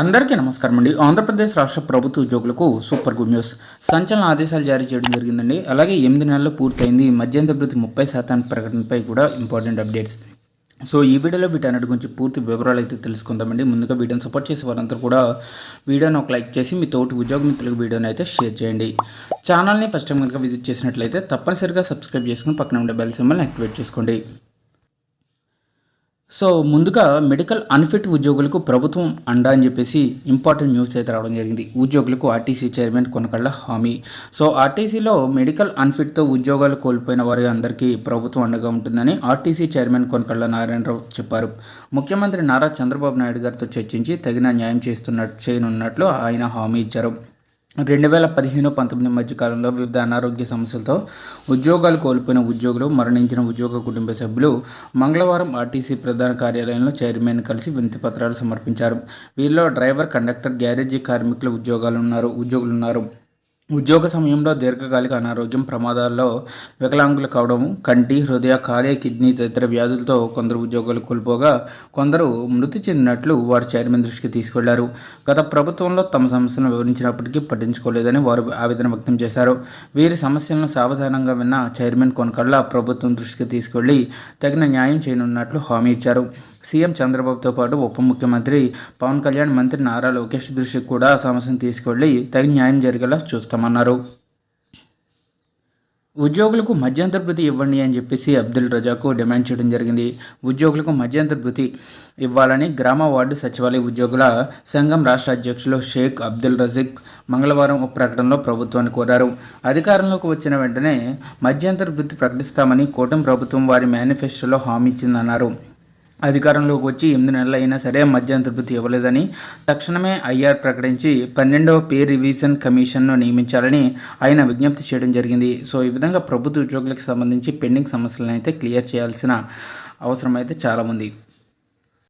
అందరికీ నమస్కారం అండి. ఆంధ్రప్రదేశ్ రాష్ట్ర ప్రభుత్వ ఉద్యోగులకు సూపర్ గుడ్ న్యూస్. సంచలన ఆదేశాలు జారీ చేయడం జరిగిందండి. అలాగే ఎనిమిది నెలలు పూర్తయింది. మధ్యంతర భృతి ముప్పై శాతం ప్రకటనపై కూడా ఇంపార్టెంట్ అప్డేట్స్ సో ఈ వీడియోలో వీటన్నిటి గురించి పూర్తి వివరాలు అయితే తెలుసుకుందామండి. ముందుగా వీడియోని సపోర్ట్ చేసే వారందరూ కూడా వీడియోని ఒక లైక్ చేసి మీ తోటి ఉద్యోగ మిత్రులకు వీడియోని అయితే షేర్ చేయండి. ఛానల్ని ఫస్ట్ టైం కనుక విజిట్ చేసినట్లయితే తప్పనిసరిగా సబ్స్క్రైబ్ చేసుకుని పక్కన ఉండే బెల్ సింబల్ని యాక్టివేట్ చేసుకోండి. సో ముందుగా మెడికల్ అన్ఫిట్ ఉద్యోగులకు ప్రభుత్వం అండా అని చెప్పేసి ఇంపార్టెంట్ న్యూస్ అయితే రావడం జరిగింది. ఉద్యోగులకు ఆర్టీసీ చైర్మన్ కొనకళ్ళ హామీ. సో ఆర్టీసీలో మెడికల్ అన్ఫిట్తో ఉద్యోగాలు కోల్పోయిన వారి అందరికీ ప్రభుత్వం అండగా ఉంటుందని ఆర్టీసీ చైర్మన్ కొనకళ్ళ నారాయణరావు చెప్పారు. ముఖ్యమంత్రి నారా చంద్రబాబు నాయుడు గారితో చర్చించి తగిన న్యాయం చేస్తున్నట్టు చేయనున్నట్లు ఆయన హామీ ఇచ్చారు. రెండు వేల పదిహేను పంతొమ్మిది మధ్య కాలంలో వివిధ అనారోగ్య సమస్యలతో ఉద్యోగాలు కోల్పోయిన ఉద్యోగులు మరణించిన ఉద్యోగ కుటుంబ సభ్యులు మంగళవారం ఆర్టీసీ ప్రధాన కార్యాలయంలో చైర్మన్ కలిసి వినతి పత్రాలు సమర్పించారు. వీరిలో డ్రైవర్ కండక్టర్ గ్యారేజీ కార్మికుల ఉద్యోగాలు ఉన్నారు ఉద్యోగులు ఉన్నారు. ఉద్యోగ సమయంలో దీర్ఘకాలిక అనారోగ్యం ప్రమాదాల్లో వికలాంగులు కావడం కంటి హృదయ కాలే కిడ్నీ తదితర వ్యాధులతో కొందరు ఉద్యోగాలు కోల్పోగా కొందరు మృతి చెందినట్లు వారు చైర్మన్ దృష్టికి తీసుకెళ్ళారు. గత ప్రభుత్వంలో తమ సమస్యలను వివరించినప్పటికీ పట్టించుకోలేదని వారు ఆవేదన వ్యక్తం చేశారు. వీరి సమస్యలను సావధానంగా విన్న చైర్మన్ కొనకళ్ళ ప్రభుత్వం దృష్టికి తీసుకెళ్ళి తగిన న్యాయం చేయనున్నట్లు హామీ ఇచ్చారు. సీఎం చంద్రబాబుతో పాటు ఉప ముఖ్యమంత్రి పవన్ కళ్యాణ్ మంత్రి నారా లోకేష్ దృష్టికి కూడా ఆ సమస్యను తీసుకెళ్ళి తగిన న్యాయం జరిగేలా చూస్తామన్నారు. ఉద్యోగులకు మధ్యంతర భృతి ఇవ్వండి అని చెప్పేసి అబ్దుల్ రజాకు డిమాండ్ చేయడం జరిగింది. ఉద్యోగులకు మధ్యంతర భృతి ఇవ్వాలని గ్రామ వార్డు సచివాలయ ఉద్యోగుల సంఘం రాష్ట్ర అధ్యక్షులు షేక్ అబ్దుల్ రజీక్ మంగళవారం ఒక ప్రకటనలో ప్రభుత్వాన్ని కోరారు. అధికారంలోకి వచ్చిన వెంటనే మధ్యంతర భృతి ప్రకటిస్తామని కూటమి ప్రభుత్వం వారి మేనిఫెస్టోలో హామీ ఇచ్చిందన్నారు. అధికారంలోకి వచ్చి ఎనిమిది నెలలు అయినా సరే మధ్యాహ్న భృతి ఇవ్వలేదని తక్షణమే ఐఆర్ ప్రకటించి పన్నెండవ పే రివిజన్ కమిషన్ను నియమించాలని ఆయన విజ్ఞప్తి చేయడం జరిగింది. సో ఈ విధంగా ప్రభుత్వ ఉద్యోగులకు సంబంధించి పెండింగ్ సమస్యలను అయితే క్లియర్ చేయాల్సిన అవసరం అయితే చాలా ఉంది.